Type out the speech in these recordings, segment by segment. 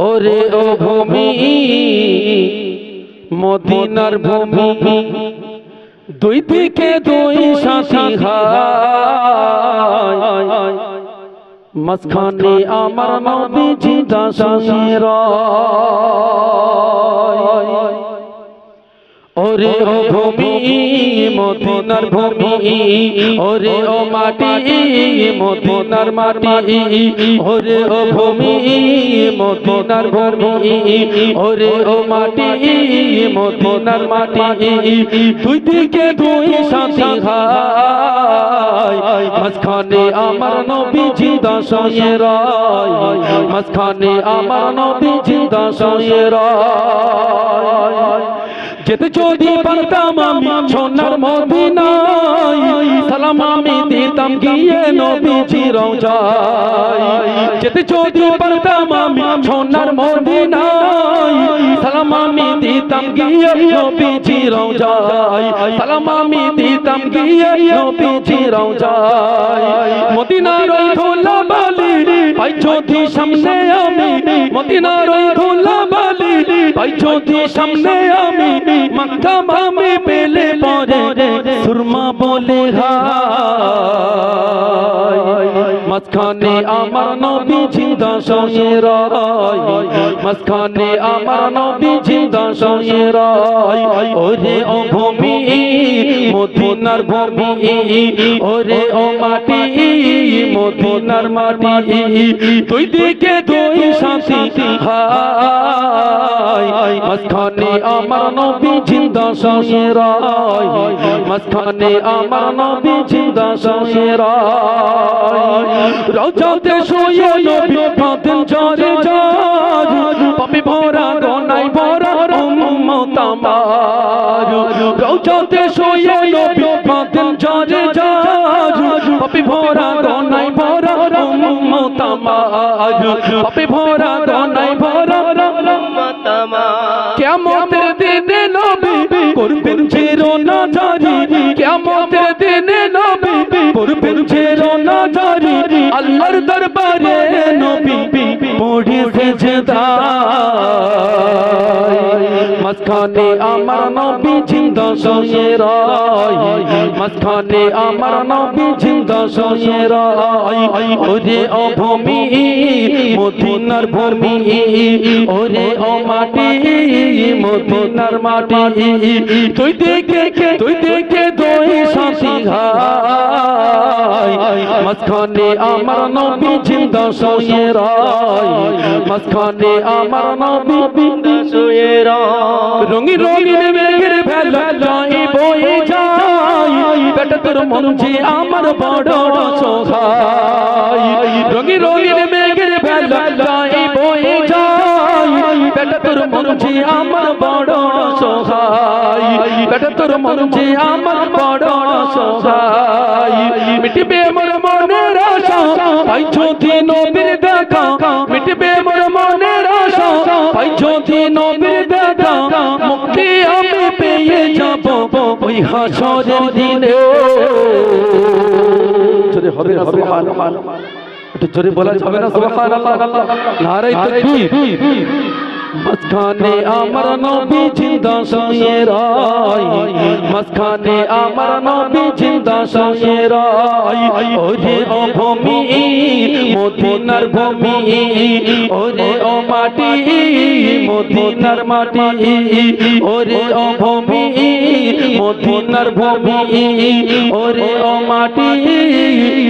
ওরে ও ভূমি মদিনার ভূমি দুই দিকে দুই সাথী হায়। মাঝখানে আমার নদী জিন্দা সঙ্গের ওরে ও ভূমি, মদিনার ভূমি, ওরে ও মাটি, মদিনার মাটি, ওরে ও ভূমি, মদিনার ভূমি, ওরে ও মাটি, মদিনার মাটি, দুই দিকে দুই সাথী হায় মাঝখানে আমার নবী জিন্দা সয়ে রায়, মাঝখানে আমার নবী জিন্দা সয়ে রায়। যেতে যদি পারতাম আমি সোনার মদিনায়, সালাম আমি দিতাম গিয়ে নবীজি রওজায়। যেতে যদি পারতাম আমি সোনার মদিনায়, সালাম আমি দিতাম গিয়ে নবীজি রওজায়। সালাম আমি দিতাম গিয়ে নবীজি রওজায়। মদিনার ধুলা বালি পাই যদি সামনে আমি মদিনার ধুলা পাই যদি সামনে আমি মাথা ভামে পেলে পরে সুরমা বলে মাঝখানে আমার নবী জিন্দা সঙ্গে রায়, মাঝখানে আমার নবী জিন্দা সঙ্গে ওরে ও মদিনার ভূমি, ওরে ও মাটি, মদিনার মাটি। দুই দিকে দুই সাথী হায় মাঝখানে আমার নবী জিন্দা সঙ্গে মাঝখানে আমার নবী জিন্দা রায় রোজাতে শুয়ে নবী পাতেন জরে যায় জরে যায় পাপি ভরা গনাই ভরা উম্মত আমার পাপি ভরা গনাই ভরা কেমতের দিনে নবী করবেন ছেড়ো না জারি। কেমতের দিনে নবী করবেন ছেড়ো না জারি। আল্লাহর দরবারে নবী পড়ে সেজদা। মাঝখানে আমার নবী জিন্দা সঙ্গে রায়। মাঝখানে আমার নবী জিন্দা সঙ্গে রায়। ওরে ও ভূমি, মদিনার ভূমি, ওরে ও মাটি, মদিনার মাটি। তুই দেখে তুই দেখে দুই সাথী হায়। মাঝখানে আমার নবী জিন্দা সঙ্গে রায়। মাঝখানে আমার নবী রায়। রঙি রঙিন মেঘের ভেলা যাই বয়ে যায়। বেটা তোর মন যে আমার বড় সোহাই রঙি রঙিন মেঘের ভেলা যাই বয়ে যায়। বেটা তোর মন যে আমার বড় সোহাই বেটা তোর মন যে আমার বড় সোহাই মিটবে মোর মনের আশা। পাই যদি নবীর দেখা। মিটবে ওই হাসরের দিনে। জোরে হবে সুবহান একটু জোরে বলা যাবে না সুবহানাল্লাহ নারাই তাকবীর। মাঝখানে আমার নবী জিন্দা সঙ্গে রায়। মাঝখানে আমার নবী জিন্দা সঙ্গে রায়, ওরে ও ভূমি, মদিনার ভূমি, ওরে ও মাটি, মদিনার মাটি, ওরে ও ভূমি, মদিনার ভূমি, ওরে ও মাটি,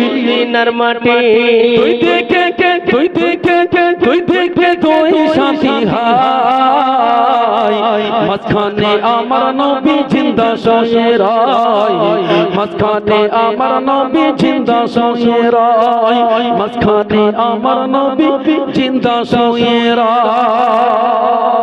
মদিনার মাটি। তুই দেখে তুই দেখে তুই দেখে, তুই সাথী হায় আমার নবী জিন্দা শশেরায় রায়। মাঝখানে আমার নবী জিন্দা শশেরায় রায়। মাঝখানে আমার নবী জিন্দা সঙ্গে রায়।